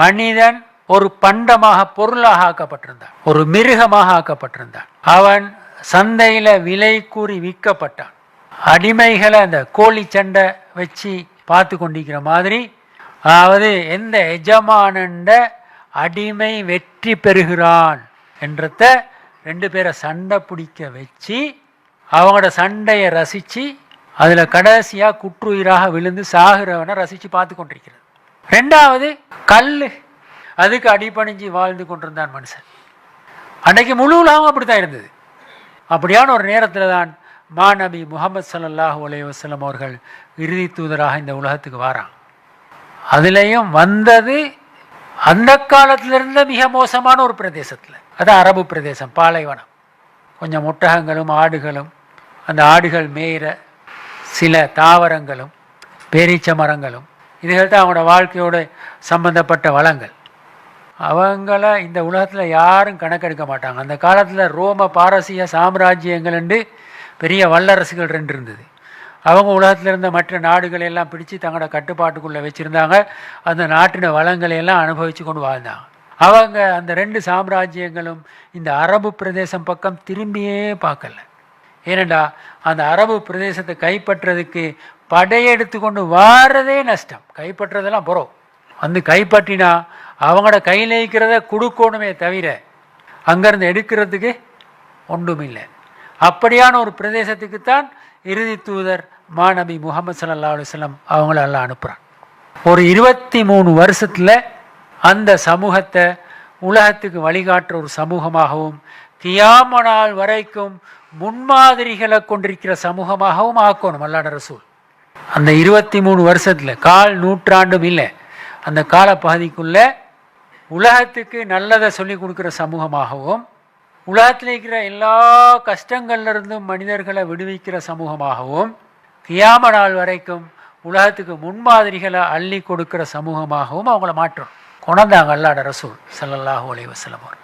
மனிதன் ஒரு பண்டமாக பொருளாக ஆக்கப்பட்டிருந்தான். ஒரு மிருகமாக ஆக்கப்பட்டிருந்தான். அவன் சந்தையில விலை கூறி விற்கப்பட்டான். அடிமைகளை அந்த கோழி சண்டை வச்சு பார்த்து கொண்டிருக்கிற மாதிரி அதாவது எந்த எஜமானண்ட அடிமை வெற்றி பெறுகிறான் என்றத ரெண்டு பேரை சண்டை பிடிக்க வச்சு அவங்களோட சண்டையை ரசித்து அதில் கடைசியாக குற்றுயிராக விழுந்து சாகிறவனை ரசித்து பார்த்து கொண்டிருக்கிறது. ரெண்டாவது கல் அதுக்கு அடிபணிஞ்சு வாழ்ந்து கொண்டிருந்தான் மனுஷன். அன்னைக்கு முழு உலகம் அப்படித்தான் இருந்தது. அப்படியான ஒரு நேரத்தில் தான் மாநபி முகமது சல்லாஹ் அலைஹி வஸல்லம் அவர்கள் இறுதி தூதராக இந்த உலகத்துக்கு வாரான் அதுலேயும் வந்தது அந்த காலத்திலிருந்த மிக மோசமான ஒரு பிரதேசத்தில். அது அரபு பிரதேசம் பாலைவனம். கொஞ்சம் ஒட்டகங்களும் ஆடுகளும் அந்த ஆடுகள் மேயிற சில தாவரங்களும் பேரீச்ச மரங்களும் இதுகள் தான் அவங்களோட வாழ்க்கையோட சம்பந்தப்பட்ட வளங்கள். அவங்கள இந்த உலகத்தில் யாரும் கணக்கெடுக்க மாட்டாங்க. அந்த காலத்தில் ரோம பாரசீக சாம்ராஜ்யங்கள் என்று பெரிய வல்லரசுகள் ரெண்டு இருந்தது. அவங்க உலகத்தில் இருந்த மற்ற நாடுகளை எல்லாம் பிடிச்சு தங்களோட கட்டுப்பாட்டுக்குள்ளே வச்சுருந்தாங்க. அந்த நாட்டின வளங்களை எல்லாம் அனுபவித்து கொண்டு வாழ்ந்தாங்க. அவங்க அந்த ரெண்டு சாம்ராஜ்யங்களும் இந்த அரபு பிரதேசம் பக்கம் திரும்பியே பார்க்கல. ஏனண்டா அந்த அரபு பிரதேசத்தை கைப்பற்றுறதுக்கு படையெடுத்து கொண்டு வாரதே நஷ்டம். கைப்பற்றுறதெல்லாம் புறம். வந்து கைப்பற்றினா அவங்களோட கையில் இருக்கிறத கொடுக்கணுமே தவிர அங்கேருந்து எடுக்கிறதுக்கு ஒன்றும் இல்லை அப்படியான ஒரு பிரதேசத்துக்கு தான் இறுதி தூதர் மாநபி முகமது சல்லா அலுவலம் அவங்கள எல்லாம் அனுப்புகிறான் ஒரு இருபத்தி மூணு வருஷத்தில் அந்த சமூகத்தை உலகத்துக்கு வழிகாட்டுற ஒரு சமூகமாகவும் கியாம நாள் வரைக்கும் முன்மாதிரிகளை கொண்டிருக்கிற சமூகமாகவும் ஆக்கணும் அல்லாட ரசூல். அந்த இருபத்தி மூணு வருஷத்தில் கால் நூற்றாண்டும் இல்லை அந்த காலப்பகுதிக்குள்ளே உலகத்துக்கு நல்லதை சொல்லி கொடுக்குற சமூகமாகவும் உலகத்தில் இருக்கிற எல்லா கஷ்டங்கள்லேருந்தும் மனிதர்களை விடுவிக்கிற சமூகமாகவும் கியாம நாள் வரைக்கும் உலகத்துக்கு முன்மாதிரிகளை அள்ளி கொடுக்குற சமூகமாகவும் அவங்கள மாற்றணும். கொண்டாங்க அல்லாட ரசூல் சல்லல்லாஹூ அலைஹி அவர்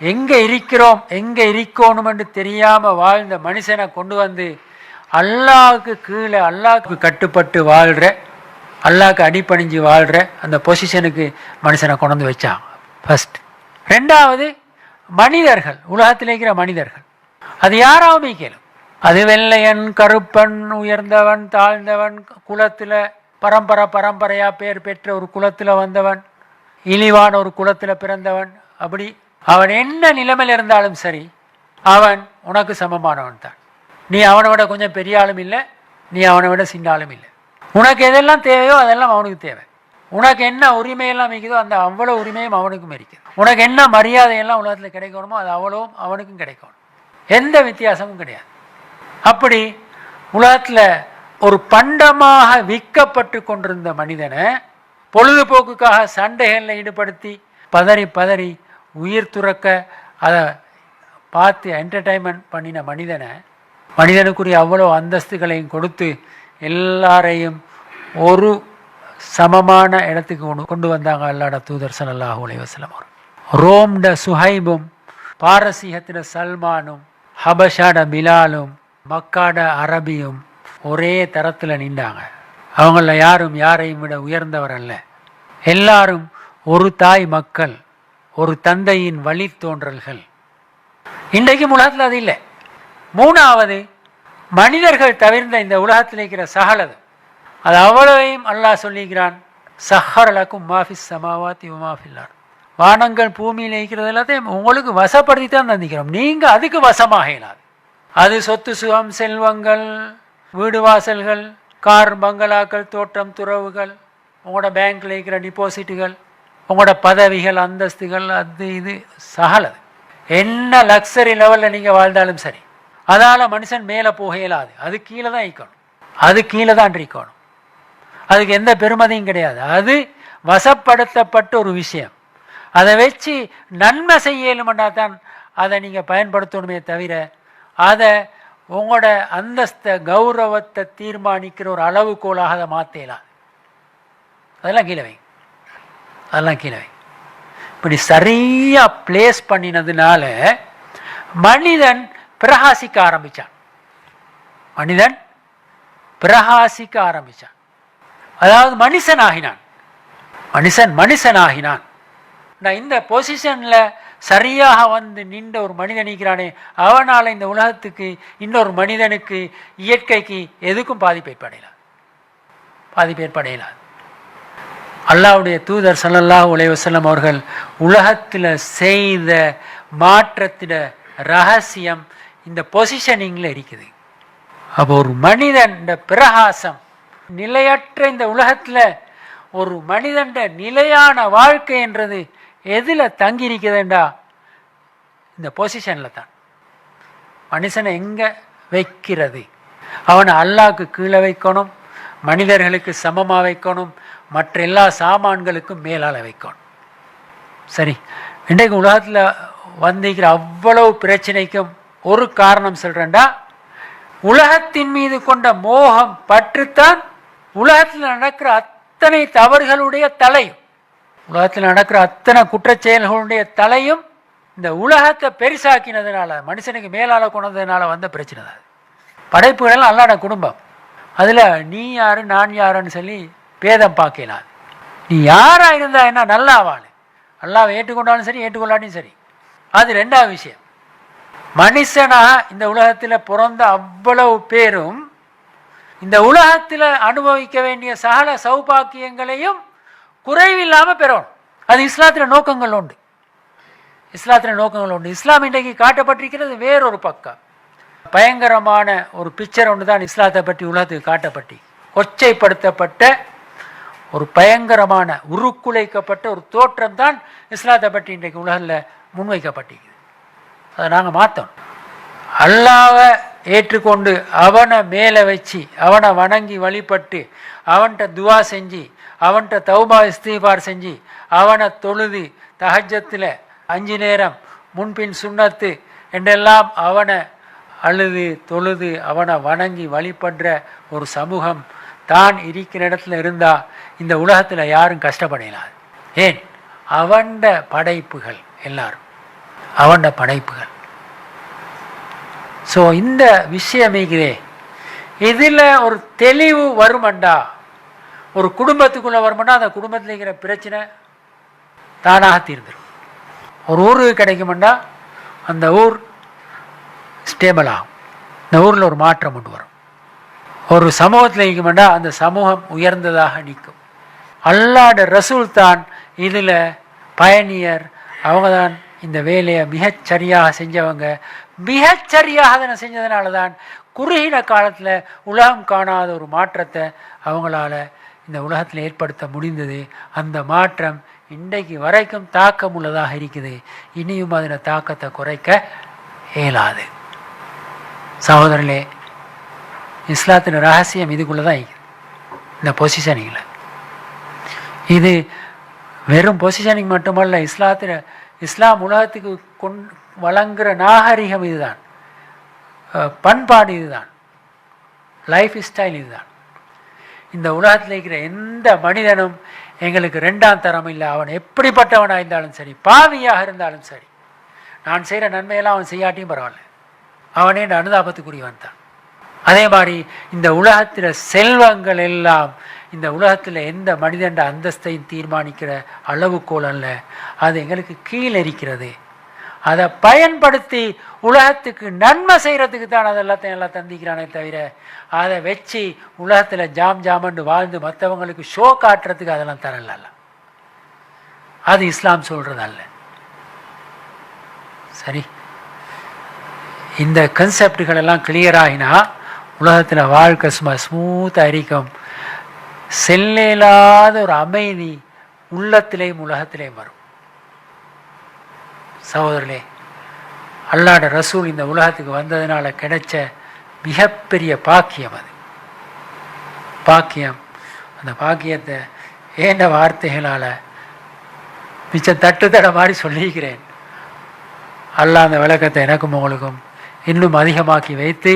எங்கே இருக்கிறோம் எங்கே இருக்கணும் என்று தெரியாமல் வாழ்ந்த மனுஷனை கொண்டு வந்து அல்லாவுக்கு கீழே அல்லாவுக்கு கட்டுப்பட்டு வாழ்கிற அல்லாவுக்கு அடிப்பணிஞ்சு வாழ்கிற அந்த பொசிஷனுக்கு மனுஷனை கொண்டு வந்து வச்சாங்க. ரெண்டாவது மனிதர்கள் உலகத்தில் இருக்கிற மனிதர்கள். அது யாராவுமே கேளும் அது வெள்ளையன் கருப்பன் உயர்ந்தவன் தாழ்ந்தவன் குலத்தில் பரம்பரை பரம்பரையாக பேர் பெற்ற ஒரு குலத்தில் வந்தவன் இழிவான ஒரு குலத்தில் பிறந்தவன் அப்படி அவன் என்ன நிலைமையில் இருந்தாலும் சரி அவன் உனக்கு சமமானவன் தான். நீ அவனை விட கொஞ்சம் பெரிய ஆளும் இல்லை நீ அவனை விட சின்ன ஆளும் இல்லை. உனக்கு எதெல்லாம் தேவையோ அதெல்லாம் அவனுக்கு தேவை. உனக்கு என்ன உரிமையெல்லாம் இருக்குதோ அந்த அவ்வளோ உரிமையும் அவனுக்கும் இருக்குது உனக்கு என்ன மரியாதையெல்லாம் உலகத்தில் கிடைக்கணுமோ அது அவ்வளவும் அவனுக்கும் கிடைக்கணும். எந்த வித்தியாசமும் கிடையாது. அப்படி உலகத்தில் ஒரு பண்டமாக விற்கப்பட்டு கொண்டிருந்த மனிதனை பொழுதுபோக்குக்காக சண்டைகளில் ஈடுபடுத்தி பதறி பதறி உயிர் துறக்க அதை பார்த்து என்டர்டைன்மெண்ட் பண்ணின மனிதனை மனிதனுக்குரிய அவ்வளோ அந்தஸ்துகளையும் கொடுத்து எல்லாரையும் ஒரு சமமான இடத்துக்கு கொண்டு கொண்டு வந்தாங்க அல்லாட தூதர் அல்லாஹ் அலைஹி அவர். ரோம்ட சுஹைபும் பாரசீகத்தின சல்மானும் ஹபஷாட பிலாலும் மக்காட அரபியும் ஒரே தரத்தில் நின்றாங்க. அவங்கள யாரும் யாரையும் விட உயர்ந்தவர் அல்ல. எல்லாரும் ஒரு தாய் மக்கள். ஒரு தந்தையின் வழித்தோன்றல்கள். இன்றைக்கும் உலகத்தில் அது இல்லை. மூணாவது மனிதர்கள் தவிர்ந்த இந்த உலகத்தில் இருக்கிற சகலது. அது அவ்வளவையும் அல்லாஹ் சொல்லிக்கிறான் சஹரலக்கும் மாஃபிஸ் சமாவாத்தி உமாஃபில்லார் வானங்கள் பூமியில் இருக்கிறது எல்லாத்தையும் உங்களுக்கு வசப்படுத்தி தான் தந்திக்கிறோம். நீங்கள் அதுக்கு வசமாக இயலாது அது சொத்து சுகம் செல்வங்கள் வீடு வாசல்கள் கார் பங்களாக்கள் தோட்டம் துறவுகள் உங்களோட பேங்க்கில் இருக்கிற டிபாசிட்டுகள் உங்களோட பதவிகள் அந்தஸ்துகள் அது இது சகலது. என்ன லக்ஸரி லெவலில் நீங்கள் வாழ்ந்தாலும் சரி அதால் மனுஷன் மேலே போக இயலாது. அது கீழே தான் ஈக்கணும் அது கீழே தான் இருக்கணும். அதுக்கு எந்த பெருமதியும் கிடையாது. அது வசப்படுத்தப்பட்ட ஒரு விஷயம். அதை வச்சு நன்மை செய்யலுமெண்டா தான் அதை நீங்கள் பயன்படுத்தணுமே தவிர அதை உங்களோட அந்தஸ்த கௌரவத்தை தீர்மானிக்கிற ஒரு அளவுகோலாக அதை மாற்றலாம் அதெல்லாம் கீழே வை அதெல்லாம் கீழே இப்படி சரியாக பிளேஸ் பண்ணினதுனால மனிதன் பிரகாசிக்க ஆரம்பித்தான் மனிதன் பிரகாசிக்க ஆரம்பித்தான் அதாவது மனுஷன் ஆகினான் மனுஷன் ஆகினான் நான் இந்த பொசிஷனில் சரியாக வந்து நின்ற ஒரு மனிதன் நிற்கிறானே அவனால் இந்த உலகத்துக்கு இன்னொரு மனிதனுக்கு இயற்கைக்கு எதுக்கும் பாதிப்பு ஏற்படையலாம் பாதிப்பு ஏற்படையலாம் அல்லாவுடைய தூதர் ஸல்லல்லாஹு உலைவசல்லம் அவர்கள் உலகத்தில் செய்த மாற்றத்திட ரகசியம் இந்த பொசிஷனிங்கில் இருக்குது. அப்போ ஒரு மனிதன் பிரகாசம் நிலையற்ற இந்த உலகத்தில் ஒரு மனிதன் நிலையான வாழ்க்கை என்றது எதில் தங்கியிருக்குதுண்டா? இந்த பொசிஷனில் தான். மனுஷனை எங்கே வைக்கிறது? அவனை அல்லாவுக்கு கீழே வைக்கணும் மனிதர்களுக்கு சமமாக வைக்கணும் மற்ற எல்லா சாமான்களுக்கும் மேலால் வைக்கணும் சரி இன்றைக்கு உலகத்தில் வந்திருக்கிற அவ்வளவு பிரச்சனைக்கும் ஒரு காரணம் சொல்கிறேன்டா உலகத்தின் மீது கொண்ட மோகம் பற்றுத்தான் உலகத்தில் நடக்கிற அத்தனை தவறுகளுடைய தலையும் உலகத்தில் நடக்கிற அத்தனை குற்றச்செயல்களுடைய தலையும் இந்த உலகத்தை பெருசாக்கினதுனால மனுஷனுக்கு மேலால் கொண்டதுனால வந்த பிரச்சனை தான் படைப்புகள் அல்லாட குடும்பம். அதில் நீ யாரு நான் யாருன்னு சொல்லி பேதம் பார்க்கலாம் நீ யாராக இருந்தா என்ன நல்லா வாழு. அல்லாவை ஏற்றுக்கொண்டாலும் சரி ஏற்றுக்கொள்ளாட்டியும் சரி. அது ரெண்டாவது விஷயம். மனுஷனாக இந்த உலகத்தில் பிறந்த அவ்வளவு பேரும் இந்த உலகத்தில் அனுபவிக்க வேண்டிய சகல சௌபாக்கியங்களையும் குறைவில்லாமல் பெறணும். அது இஸ்லாத்தில் நோக்கங்கள் உண்டு. இஸ்லாத்தில் நோக்கங்கள் உண்டு. இஸ்லாம் இன்றைக்கு காட்டப்பட்டிருக்கிறது வேறொரு பக்கம். பயங்கரமான ஒரு பிக்சர் ஒன்று தான் இஸ்லாத்தை பற்றி உலகத்துக்கு காட்டப்பட்டி. கொச்சைப்படுத்தப்பட்ட ஒரு பயங்கரமான உருக்குலைக்கப்பட்ட ஒரு தோற்றம் தான் இஸ்லாத்தை பற்றி இன்றைக்கு உலகில் முன்வைக்கப்பட்டிருக்குது. அதை நாங்கள் மாற்றோம் அல்லாவை ஏற்றுக்கொண்டு அவனை மேலே வச்சு அவனை வணங்கி வழிபட்டு அவன்கிட்ட துவா செஞ்சு அவன்கிட்ட தௌபா இஸ்தீபார் செஞ்சு அவனை தொழுது தஹஜத்தில் அஞ்சு நேரம் முன்பின் சுண்ணத்து என்றெல்லாம் அவனை அழுது தொழுது அவனை வணங்கி வழிபடுற ஒரு சமூகம் தான் இருக்கிற இடத்துல இருந்தால் இந்த உலகத்தில் யாரும் கஷ்டப்படையலாது ஏன்? அவன்ட படைப்புகள் எல்லாரும். அவண்ட படைப்புகள். ஸோ இந்த விஷயம் இருக்குதே இதில் ஒரு தெளிவு வருமண்டா? ஒரு குடும்பத்துக்குள்ளே வருமண்டா? அந்த குடும்பத்தில் இருக்கிற பிரச்சனை தானாக தீர்ந்துடும் ஒரு ஊருக்கு கிடைக்குமெண்டா? அந்த ஊர் ஸ்டேபிள் ஆகும். இந்த ஊரில் ஒரு மாற்றம் கொண்டு வரும். ஒரு சமூகத்தில் இருக்குமெண்டா? அந்த சமூகம் உயர்ந்ததாக நிற்கும். அல்லாட ரசூல் தான் இதில் பயணியர். அவங்க தான் இந்த வேலையை மிகச்சரியாக செஞ்சவங்க. மிகச்சரியாக அதனை செஞ்சதுனால தான் குறுகின காலத்தில் உலகம் காணாத ஒரு மாற்றத்தை அவங்களால இந்த உலகத்தில் ஏற்படுத்த முடிந்தது. அந்த மாற்றம் இன்றைக்கு வரைக்கும் தாக்கம் உள்ளதாக இருக்குது. இனியும் அதன தாக்கத்தை குறைக்க இயலாது. சகோதரர்களே இஸ்லாத்தின் ரகசியம் இதுக்குள்ளே தான் இருக்குது. இந்த பொசிஷனிங்கில் இது வெறும் பொசிஷனிங் மட்டுமல்ல இஸ்லாத்தில் இஸ்லாம் உலகத்துக்கு கொண் வழங்குகிற நாகரிகம் இதுதான். பண்பாடு இதுதான். லைஃப் ஸ்டைல் இதுதான். இந்த உலகத்தில் இருக்கிற எந்த மனிதனும் எங்களுக்கு ரெண்டாம் தரம் இல்லை. அவன் எப்படிப்பட்டவனாக இருந்தாலும் சரி பாவியாக இருந்தாலும் சரி. நான் செய்கிற நன்மையெல்லாம் அவன் செய்யாட்டியும் பரவாயில்ல. அவனே இந்த அனுதாபத்துக்குரியவன் தான் அதே மாதிரி இந்த உலகத்தில் செல்வங்கள் எல்லாம் இந்த உலகத்தில் எந்த மனிதண்ட அந்தஸ்தையும் தீர்மானிக்கிற அளவுகோல் அல்ல. அது எங்களுக்கு கீழே இருக்கிறது. அதை பயன்படுத்தி உலகத்துக்கு நன்மை செய்கிறதுக்கு தான் அது எல்லாத்தையும் எல்லாம் தந்திக்கிறானே தவிர அதை வச்சு உலகத்தில் ஜாம் ஜாமண்டு வாழ்ந்து மற்றவங்களுக்கு ஷோ காட்டுறதுக்கு அதெல்லாம் தரல அது இஸ்லாம் சொல்கிறது அல்ல. சரி. இந்த கன்செப்டுகள் எல்லாம் கிளியர் ஆகினா உலகத்தில் வாழ்க்கை சும்மா ஸ்மூத்தாக இருக்கும். செல்லில்லாத ஒரு அமைதி உள்ளத்திலேயும் உலகத்திலேயும் வரும். சகோதரர்களே அல்லாட ரசூல் இந்த உலகத்துக்கு வந்ததுனால கிடைச்ச மிகப்பெரிய பாக்கியம் அது. பாக்கியம் அந்த பாக்கியத்தை ஏண்ட வார்த்தைகளால் மிச்சம் தட்டு தட மாதிரி சொல்லிக்கிறேன் அல்லா அந்த விளக்கத்தை எனக்கும் உங்களுக்கும் இன்னும் அதிகமாக்கி வைத்து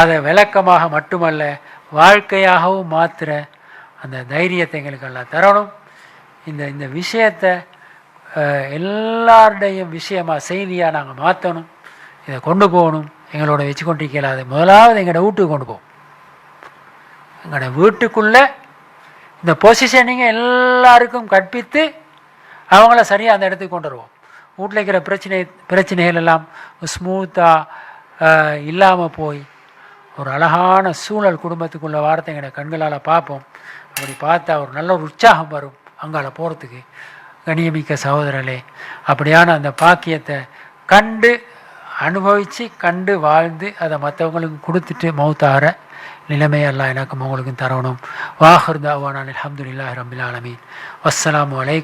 அதை விளக்கமாக மட்டுமல்ல வாழ்க்கையாகவும் மாற்றுற அந்த தைரியத்தை எங்களுக்கு எல்லாம் தரணும். இந்த இந்த விஷயத்தை எல்லாருடையும் விஷயமாக செய்தியாக நாங்கள் மாற்றணும் இதை கொண்டு போகணும். எங்களோட வச்சு கொண்டிருக்கலாது முதலாவது எங்களோட வீட்டுக்கு கொண்டு போவோம் எங்களோட வீட்டுக்குள்ளே இந்த பொசிஷனிங்கை எல்லாருக்கும் கற்பித்து அவங்கள சரியாக அந்த இடத்துக்கு கொண்டு வருவோம். வீட்டில் இருக்கிற பிரச்சனை பிரச்சனைகள் எல்லாம் ஸ்மூத்தாக இல்லாமல் போய் ஒரு அழகான சூழல் குடும்பத்துக்குள்ள வார்த்தைங்களை கண்களால் பார்ப்போம். அப்படி பார்த்தா ஒரு நல்ல ஒரு உற்சாகம் வரும் அங்கால போகிறதுக்கு கணியமிக்க சகோதரர்களே அப்படியான அந்த பாக்கியத்தை கண்டு அனுபவித்து கண்டு வாழ்ந்து அதை மற்றவங்களுக்கு கொடுத்துட்டு மௌத்தார நிலைமையெல்லாம் எனக்கும் உங்களுக்கும் தரணும். வாஹர் தாவான அலமதுல்லாஹ் ரபில் ஆலமீன். வஸ்ஸலாம் வலை